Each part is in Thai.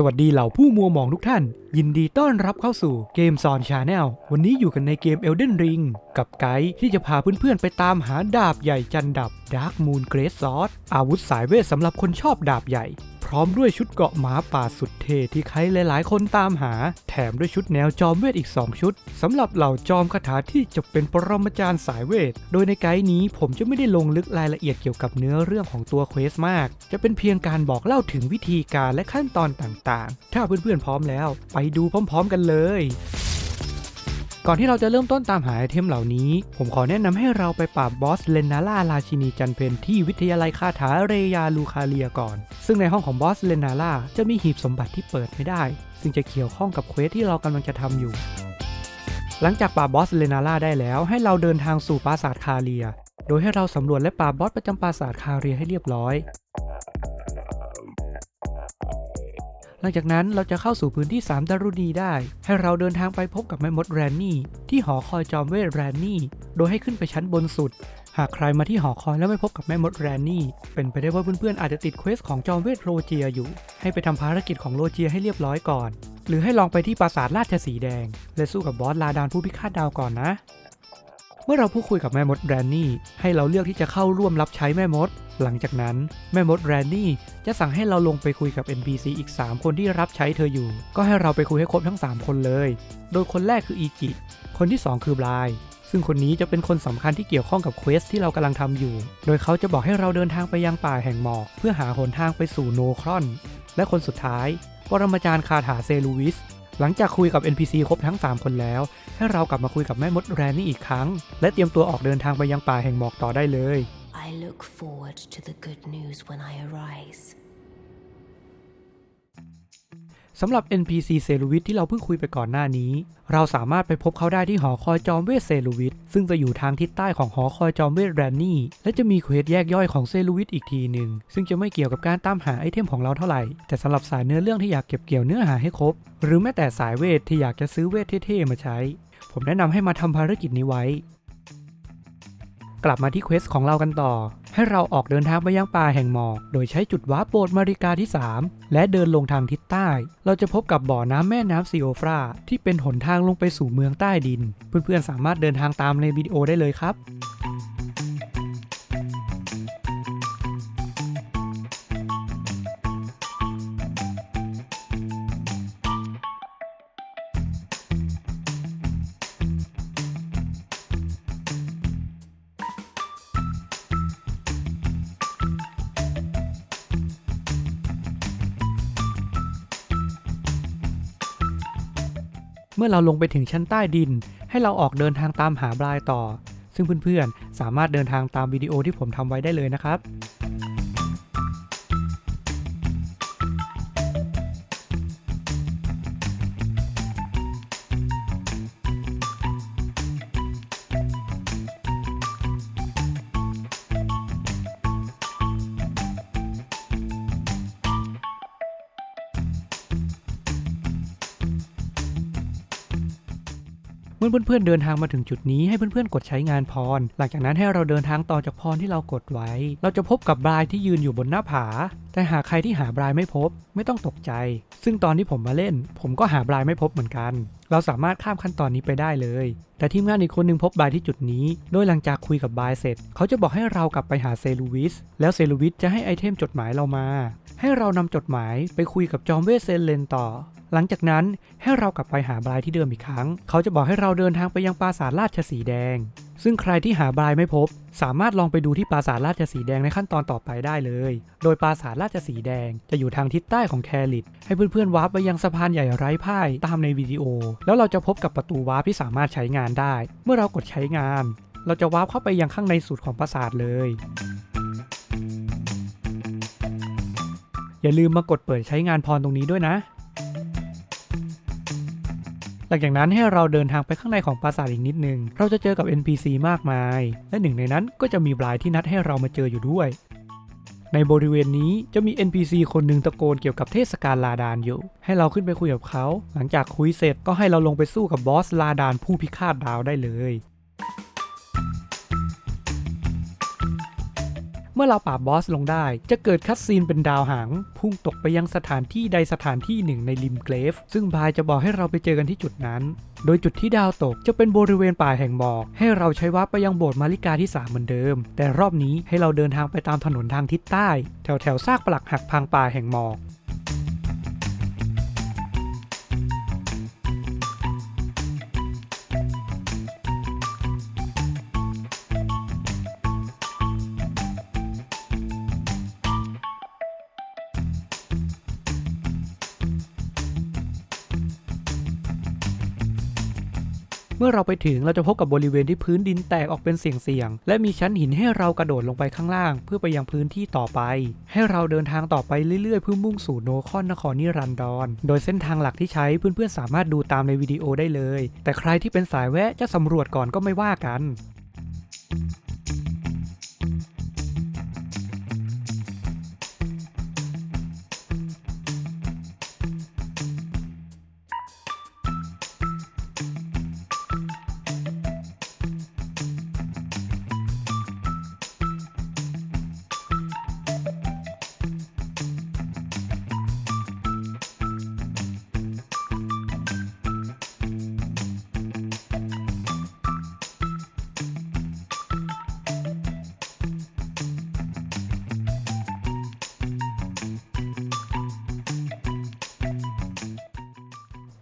สวัสดีเหล่าผู้มัวหมองทุกท่าน ยินดีต้อนรับเข้าสู่เกมซอนชาแนลวันนี้อยู่กันในเกม Elden Ring กับไกด์ที่จะพาเพื่อนๆไปตามหาดาบใหญ่จันดับ Dark Moon Great Sword อาวุธสายเวทสำหรับคนชอบดาบใหญ่ พร้อมด้วยชุดเกาะหมาป่าสุดเท่ที่ใครหลายๆ คนตามหา แถมด้วยชุดแนวจอมเวทอีก 2 ชุดสำหรับเหล่าจอมคาถาที่จะเป็นปรมาจารย์สายเวท โดยในไกด์นี้ผมจะไม่ได้ลงลึกรายละเอียดเกี่ยวกับเนื้อเรื่องของตัวเควสมาก จะเป็นเพียงการบอกเล่าถึงวิธีการและขั้นตอนต่างๆ ถ้าเพื่อนๆพร้อมแล้ว ไปดูพร้อม ๆ กันเลย ก่อนที่เราจะเริ่มต้นตามหาไอเทมเหล่านี้ ผมขอแนะนำให้เราไปปราบบอสเลนนาล่าราชินีจันเพนที่วิทยาลัยคาถาเรยาลูคาเลียก่อน ซึ่งในห้องของบอสเลนนาล่าจะมีหีบสมบัติที่เปิดไม่ได้ ซึ่งจะเกี่ยวข้องกับเควสที่เรากำลังจะทำอยู่ หลังจากปราบบอสเลนาล่าได้แล้ว ให้เราเดินทางสู่ปราสาทคาเลีย โดยให้เราสำรวจและปราบบอสประจำปราสาทคาเลียให้เรียบร้อย หลังจากนั้นเราจะเข้าสู่พื้นที่ 3 ดารุณีได้ ให้เราเดินทางไปพบกับแม่มดแรนนี่ ที่หอคอยจอมเวทแรนนี่ โดยให้ขึ้นไปชั้นบนสุด หากใครมาที่หอคอยแล้วไม่พบกับแม่มดแรนนี่ เป็นไปได้ว่าเพื่อนๆอาจจะติดเควสของจอมเวทโรเจียอยู่ ให้ไปทำภารกิจของโรเจียให้เรียบร้อยก่อน หรือให้ลองไปที่ปราสาทราชสีแดง และสู้กับบอสลาดานผู้พิฆาตดาวก่อนนะ มื่อเราพูดคุยกับแม่มดแรนนี่ ให้เราเลือกที่จะเข้าร่วมรับใช้แม่มด หลังจากนั้นแม่มดแรนนี่จะสั่งให้เราลงไปคุยกับ NPC อีก 3 คนที่รับใช้เธออยู่ ก็ให้เราไปคุยให้ครบทั้ง 3 คนเลย โดยคนแรกคืออีจิ คนที่ 2 คือบลายซึ่งคนนี้จะเป็นคนสำคัญที่เกี่ยวข้องกับเควสที่เรากำลังทำอยู่ โดยเขาจะบอกให้เราเดินทางไปยังป่าแห่งหมอก เพื่อหาหนทางไปสู่โนครอน และคนสุดท้าย ปรมาจารย์คาถาเซลูวิส หลังจากคุยกับ NPC ครบทั้ง 3 คนแล้ว ให้เรากลับมาคุยกับแม่มดแรนนี่อีกครั้ง และเตรียมตัวออกเดินทางไปยังป่าแห่งหมอกต่อได้เลย I look forward to the good news when I arise. สำหรับ NPC เซลูวิทที่เราเพิ่งคุยไปก่อนหน้านี้ เราสามารถไปพบเขาได้ที่หอคอยจอมเวทเซลูวิทซึ่งจะอยู่ทางทิศใต้ของหอคอยจอมเวทแรนนี่ และจะมีเควสแยกย่อยของเซลูวิทอีกทีหนึ่งซึ่งจะไม่เกี่ยวกับการตามหาไอเทมของเราเท่าไหร่ แต่สำหรับสายเนื้อเรื่องที่อยากเก็บเกี่ยวเนื้อหาให้ครบ หรือแม้แต่สายเวทที่อยากจะซื้อเวทเท่ๆมาใช้ ผมแนะนำให้มาทำภารกิจนี้ไว้ กลับมาที่เควสของเรากันต่อ ให้เราออกเดินทางไปยังป่าแห่งหมอก โดยใช้จุดวาร์ปโบดมาริกาที่ 3 และเดินลงทางทิศใต้ เราจะพบกับบ่อน้ำแม่น้ำซีโอฟรา ที่เป็นหนทางลงไปสู่เมืองใต้ดิน เพื่อนๆสามารถเดินทางตามในวิดีโอได้เลยครับ เราลงไปถึงชั้นใต้ดิน ให้เราออกเดินทางตามหาบลายต่อ ซึ่งเพื่อนๆ สามารถเดินทางตามวิดีโอที่ผมทำไว้ได้เลยนะครับ เมื่อเพื่อนๆเดินทางมาถึงจุดนี้ให้เพื่อนๆกดใช้งานพร หลังจากนั้นให้เราเดินทางต่อจากพรที่เรากดไว้ เราจะพบกับบรายที่ยืนอยู่บนหน้าผา แต่หากใครที่หาบรายไม่พบไม่ต้องตกใจ ซึ่งตอนที่ผมมาเล่น ผมก็หาบรายไม่พบเหมือนกัน เราสามารถข้ามขั้นตอนนี้ไปได้เลย แต่ทีมงานอีกคนหนึงพบบรายที่จุดนี้ โดยหลังจากคุยกับบรายเสร็จ เขาจะบอกให้เรากลับไปหาเซลูวิส แล้วเซลูวิสจะให้ไอเทมจดหมายเรามา ให้เรานำจดหมายไปคุยกับจอมเวทเซนเลนต่อ หลังจากนั้นให้เรากลับไปหาบรายที่เดิมอีกครั้ง เขาจะบอกให้เราเดินทางไปยังปราสาทราชสีแดง ซึ่งใครที่หาบรายไม่พบ สามารถลองไปดูที่ปราสาทราชสีแดงในขั้นตอนต่อไปได้เลย โดยปราสาทราชสีแดงจะอยู่ทางทิศใต้ของแคริตให้เพื่อนๆวาร์ปไปยังสะพานใหญ่ไร้พ่ายตามในวิดีโอ แล้วเราจะพบกับประตูวาร์ปที่สามารถใช้งานได้ เมื่อเรากดใช้งาน เราจะวาร์ปเข้าไปยังข้างในสุดของปราสาทเลยอย่าลืมมากดเปิดใช้งานพรตรงนี้ด้วยนะ หลังจากนั้นให้เราเดินทางไปข้างในของปราสาทอีกนิดนึง เราจะเจอกับ NPC มากมาย และหนึ่งในนั้นก็จะมีบลายที่นัดให้เรามาเจออยู่ด้วย ในบริเวณนี้จะมี NPC คนหนึ่งตะโกนเกี่ยวกับเทศกาลลาดานอยู่ ให้เราขึ้นไปคุยกับเขา หลังจากคุยเสร็จก็ให้เราลงไปสู้กับบอสลาดานผู้พิฆาตดาวได้เลย มื่อเราปราบบอสลงได้ จะเกิดคัตซีนเป็นดาวหาง พุ่งตกไปยังสถานที่ใดสถานที่หนึ่งในริมเกรฟ ซึ่งพายจะบอกให้เราไปเจอกันที่จุดนั้น โดยจุดที่ดาวตกจะเป็นบริเวณป่าแห่งหมอก ให้เราใช้วัดไปยังโบสถ์มาริกาที่ 3 เหมือนเดิม แต่รอบนี้ให้เราเดินทางไปตามถนนทางทิศใต้ แถวแถวซากปลักหักพังป่าแห่งหมอก มื่อเราไปถึงเราจะพบกับบริเวณที่พื้นดินแตกออกเป็นเสี่ยงๆ และมีชั้นหินให้เรากระโดดลงไปข้างล่าง เพื่อไปยังพื้นที่ต่อไป ให้เราเดินทางต่อไปเรื่อยๆ เพื่อมุ่งสู่โนคอนนครนิรันดร โดยเส้นทางหลักที่ใช้เพื่อนๆสามารถดูตามในวิดีโอได้เลย แต่ใครที่เป็นสายแวะจะสำรวจก่อนก็ไม่ว่ากัน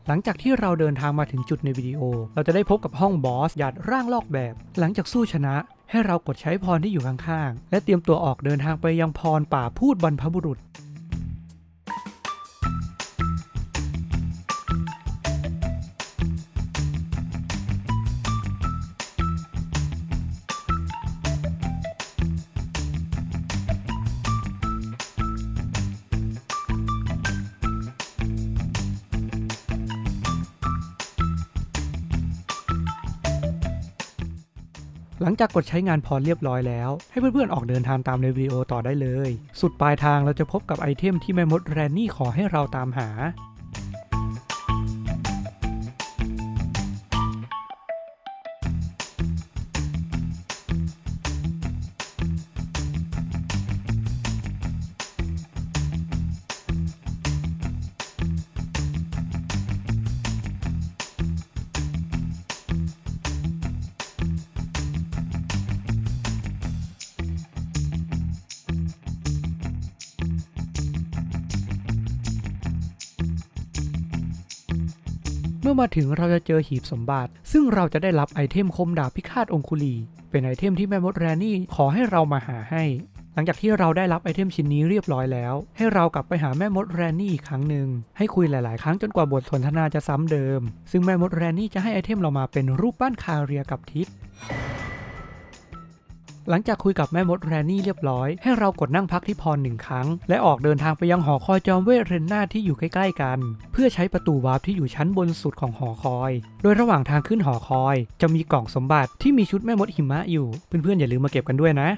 หลังจากที่เราเดินทางมาถึงจุดในวิดีโอ เราจะได้พบกับห้องบอสหยาดร่างลอกแบบ หลังจากสู้ชนะ ให้เรากดใช้พรที่อยู่ข้างๆ และเตรียมตัวออกเดินทางไปยังพรป่าพูดบรรพบุรุษ ลังจากกดใช้งานพรเรียบร้อยแล้ว ให้เพื่อนๆออกเดินทางตามในวิดีโอต่อได้เลย สุดปลายทางเราจะพบกับไอเทมที่แม่มดแรนนี่ขอให้เราตามหา มื่อมาถึงเราจะเจอหีบสมบัติ ซึ่งเราจะได้รับไอเทมคมดาบพิฆาตองคุลี เป็นไอเทมที่แม่มดแรนนี่ขอให้เรามาหาให้ หลังจากที่เราได้รับไอเทมชิ้นนี้เรียบร้อยแล้ว ให้เรากลับไปหาแม่มดแรนนี่อีกครั้งหนึ่งให้คุยหลาย ๆ ครั้งจนกว่าบทสนทนาจะซ้ำเดิม ซึ่งแม่มดแรนนี่จะให้ไอเทมเรามาเป็นรูปปั้นคาเรียกับทิศ หลังจากคุยกับแม่มดแรนนี่เรียบร้อย ให้เรากดนั่งพักที่พรหนึ่งครั้ง และออกเดินทางไปยังหอคอยจอมเวทเรนนาที่อยู่ใกล้ๆกัน เพื่อใช้ประตูวาร์ปที่อยู่ชั้นบนสุดของหอคอย โดยระหว่างทางขึ้นหอคอย จะมีกล่องสมบัติที่มีชุดแม่มดหิมะอยู่ เพื่อนๆอย่าลืมมาเก็บกันด้วยนะ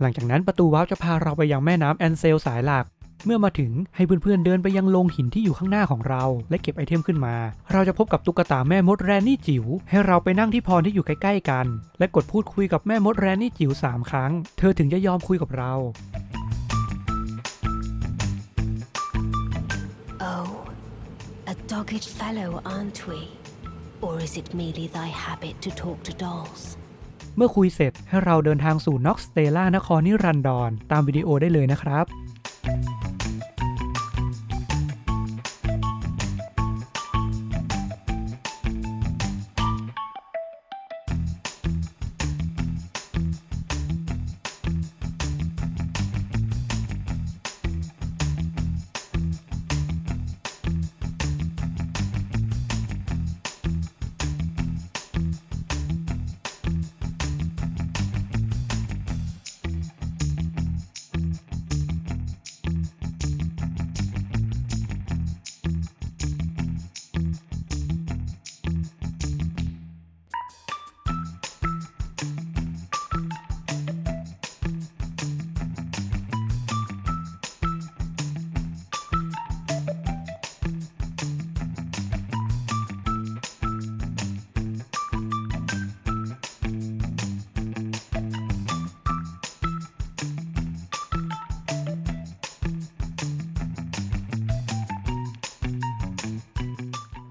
หลังจากนั้นประตูวาร์ปจะพาเราไปยังแม่น้ำแอนเซลสายหลัก เมื่อมาถึงให้เพื่อนๆเดินไปยังโรงหินที่อยู่ข้างหน้าของเรา และเก็บไอเทมขึ้นมา เราจะพบกับตุ๊กตาแม่มดแรนนี่จิ๋วให้เราไปนั่งที่พรที่อยู่ใกล้ๆกัน และกดพูดคุยกับแม่มดแรนนี่จิ๋ว3ครั้ง เธอถึงจะยอมคุยกับเรา Oh, a dogged fellow, aren't we? Or is it merely thy habit to talk to dolls? เมื่อคุยเสร็จให้เราเดินทางสู่น็อกสเตล่านครนิรันดรตามวิดีโอได้เลยนะครับ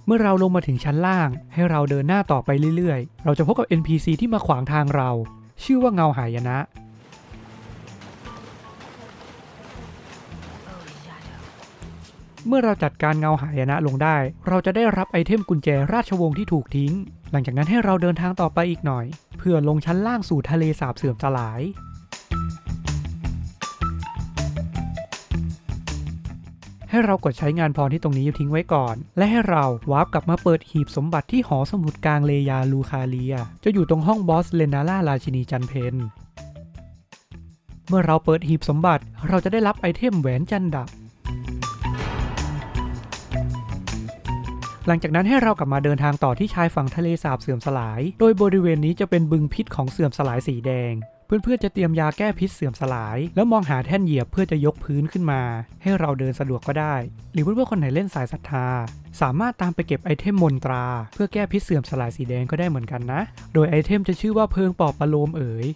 เมื่อเราลงมาถึงชั้นล่าง ให้เราเดินหน้าต่อไปเรื่อยๆ เราจะพบกับ NPC ที่มาขวางทางเรา ชื่อว่าเงาหายนะ เมื่อเราจัดการเงาหายนะลงได้ เราจะได้รับไอเทมกุญแจราชวงศ์ที่ถูกทิ้ง หลังจากนั้นให้เราเดินทางต่อไปอีกหน่อย เพื่อลงชั้นล่างสู่ทะเลสาบเสื่อมสลาย ให้เรากดใช้งานพรที่ตรงนี้ทิ้งไว้ก่อน และให้เราวาร์ปกลับมาเปิดหีบสมบัติที่หอสมุดกลางเลยาลูคาเลีย จะอยู่ตรงห้องบอสเลนาล่าราชินีจันเพนเมื่อเราเปิดหีบสมบัติเราจะได้รับไอเทมแหวนจันดับ หลังจากนั้นให้เรากลับมาเดินทางต่อที่ชายฝั่งทะเลสาบเสื่อมสลาย โดยบริเวณนี้จะเป็นบึงพิษของเสื่อมสลายสีแดง เพื่อนๆจะเตรียมยาแก้พิษเสื่อมสลาย แล้วมองหาแท่นเหยียบเพื่อจะยกพื้นขึ้นมา ให้เราเดินสะดวกก็ได้ หรือเพื่อนๆคนไหนเล่นสายศรัทธา สามารถตามไปเก็บไอเทมมนตรา เพื่อแก้พิษเสื่อมสลายสีแดงก็ได้เหมือนกันนะ โดยไอเทมจะชื่อว่าเพิงปอบประโลมเอ๋ย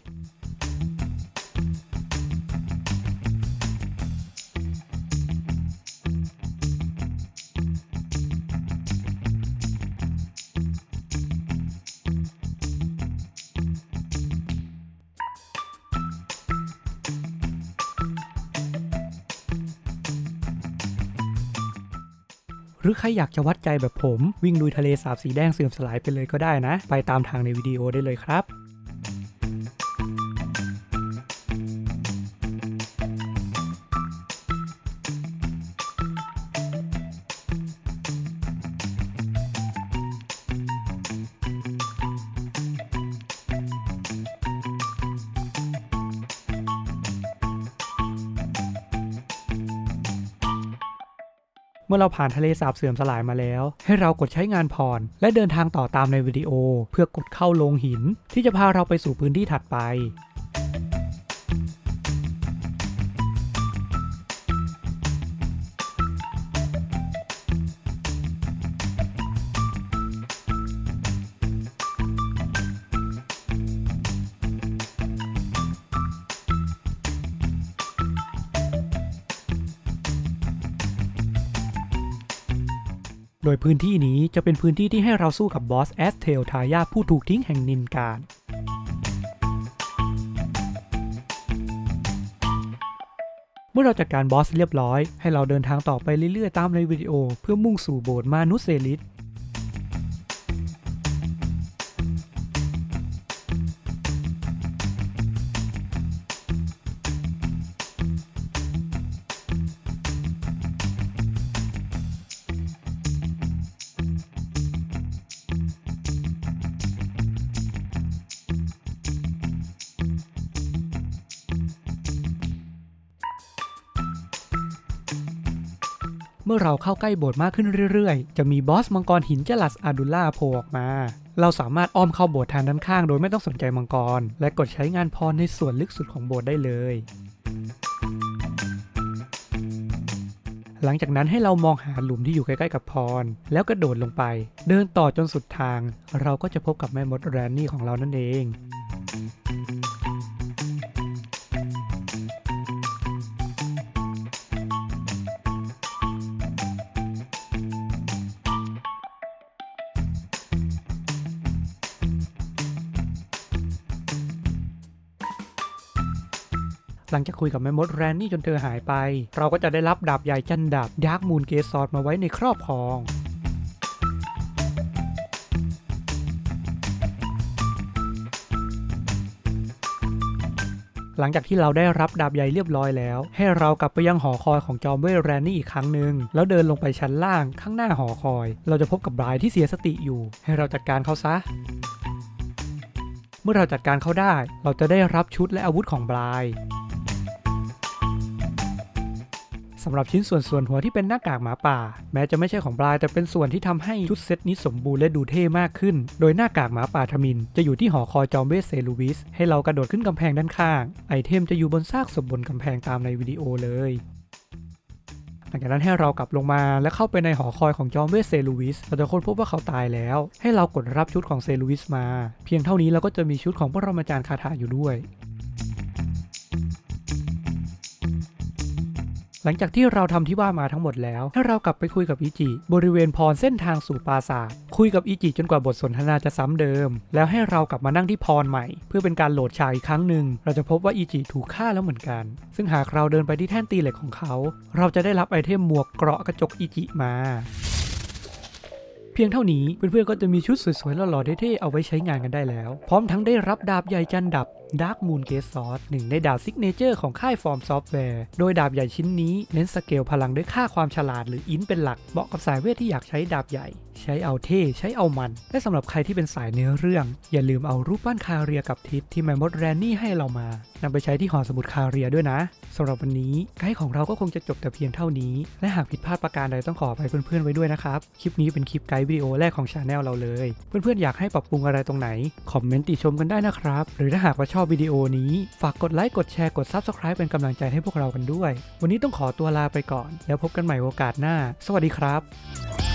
หรือใครอยากจะวัดใจแบบผม วิ่งลุยทะเลสาบสีแดงเสื่อมสลายไปเลยก็ได้นะ ไปตามทางในวิดีโอได้เลยครับ มื่อเราผ่านทะเลสาบเสื่อมสลายมาแล้ว ให้เรากดใช้งานพร และเดินทางต่อตามในวิดีโอ เพื่อกดเข้าลงหิน ที่จะพาเราไปสู่พื้นที่ถัดไป โดยพื้นที่นี้จะเป็นพื้นที่ที่ให้เราสู้กับบอสแอสเทลทายาทผู้ถูกทิ้งแห่งนินการเมื่อเราจัดการบอสเรียบร้อย ให้เราเดินทางต่อไปเรื่อยๆ ตามในวิดีโอ เพื่อมุ่งสู่โบสถ์มานุสเซลิส เมื่อเราเข้าใกล้โบสถ์มากขึ้นเรื่อยๆ จะมีบอสมังกรหินเจลัสอาดุล่าโผล่ออกมา เราสามารถอ้อมเข้าโบสถ์ทางด้านข้างโดยไม่ต้องสนใจมังกร และกดใช้งานพรในส่วนลึกสุดของโบสถ์ได้เลย หลังจากนั้นให้เรามองหาหลุมที่อยู่ใกล้ๆกับพร แล้วกระโดดลงไป เดินต่อจนสุดทาง เราก็จะพบกับแม่มดแรนนี่ของเรานั่นเอง หลังจากคุยกับแม่มดแรนนี่จนเธอหายไป เราก็จะได้รับดาบใหญ่จันดาบดาร์กมูนเกสอดมาไว้ในครอบครองหลังจากที่เราได้รับดาบใหญ่เรียบร้อยแล้ว ให้เรากลับไปยังหอคอยของจอมเวทแรนนี่อีกครั้งหนึ่งแล้วเดินลงไปชั้นล่างข้างหน้าหอคอย เราจะพบกับบรายที่เสียสติอยู่ ให้เราจัดการเขาซะ เมื่อเราจัดการเขาได้ เราจะได้รับชุดและอาวุธของบราย สำหรับชิ้นส่วนส่วนหัวที่เป็นหน้ากากหมาป่า แม้จะไม่ใช่ของบรายแต่เป็นส่วนที่ทำให้ชุดเซตนี้สมบูรณ์และดูเท่มากขึ้น โดยหน้ากากหมาป่าทมิน จะอยู่ที่หอคอยจอมเวสเซลูวิสให้เรากระโดดขึ้นกำแพงด้านข้าง ไอเทมจะอยู่บนซากศพบนกำแพงตามในวิดีโอเลยหลังจากนั้นให้เรากลับลงมาและเข้าไปในหอคอยของจอมเวสเซลูวิสเราจะค้นพบว่าเขาตายแล้ว ให้เรากดรับชุดของเซลูวิสมา เพียงเท่านี้เราก็จะมีชุดของพระรามาจารย์คาถาอยู่ด้วย หลังจากที่เราทำที่ว่ามาทั้งหมดแล้ว ให้เรากลับไปคุยกับอิจิ บริเวณพรเส้นทางสู่ปราสาท คุยกับอิจิจนกว่าบทสนทนาจะซ้ำเดิม แล้วให้เรากลับมานั่งที่พรใหม่ เพื่อเป็นการโหลดฉากอีกครั้งหนึ่ง เราจะพบว่าอิจิถูกฆ่าแล้วเหมือนกัน ซึ่งหากเราเดินไปที่แท่นตีเหล็กของเขา เราจะได้รับไอเทมหมวกเกราะกระจกอิจิมาเพียงเท่านี้เพื่อนๆก็จะมีชุดสวยๆหล่อๆเท่ๆเอาไว้ใช้งานกันได้แล้ว พร้อมทั้งได้รับดาบใหญ่จันดับ Dark Moon Gate Sword หนึ่งในดาบซิกเนเจอร์ของค่ายฟอร์มซอฟต์แวร์ โดยดาบใหญ่ชิ้นนี้เน้นสเกลพลังด้วยค่าความฉลาดหรืออินเป็นหลัก เหมาะกับสายเวทที่อยากใช้ดาบใหญ่ ใช้เอาเท่ใช้เอามัน และสำหรับใครที่เป็นสายเนื้อเรื่อง อย่าลืมเอารูปปั้นคาเรียกับทิศที่แมมมดแรนนี่ให้เรามานำไปใช้ที่หอสมุดคาเรียด้วยนะสำหรับวันนี้ไกด์ของเราก็คงจะจบแต่เพียงเท่านี้ และหากผิดพลาดประการใดต้องขออภัยเพื่อนๆไว้ด้วยนะครับ คลิปนี้เป็นคลิปไกด์วิดีโอแรกของชาแนลเราเลย เพื่อนๆอยากให้ปรับปรุงอะไรตรงไหนคอมเมนต์ติชมกันได้นะครับ หรือถ้าหากว่าชอบวิดีโอนี้ ฝากกดไลค์กดแชร์กด Subscribe เป็นกำลังใจให้พวกเรากันด้วย วันนี้ต้องขอตัวลาไปก่อน แล้วพบกันใหม่โอกาสหน้า สวัสดีครับ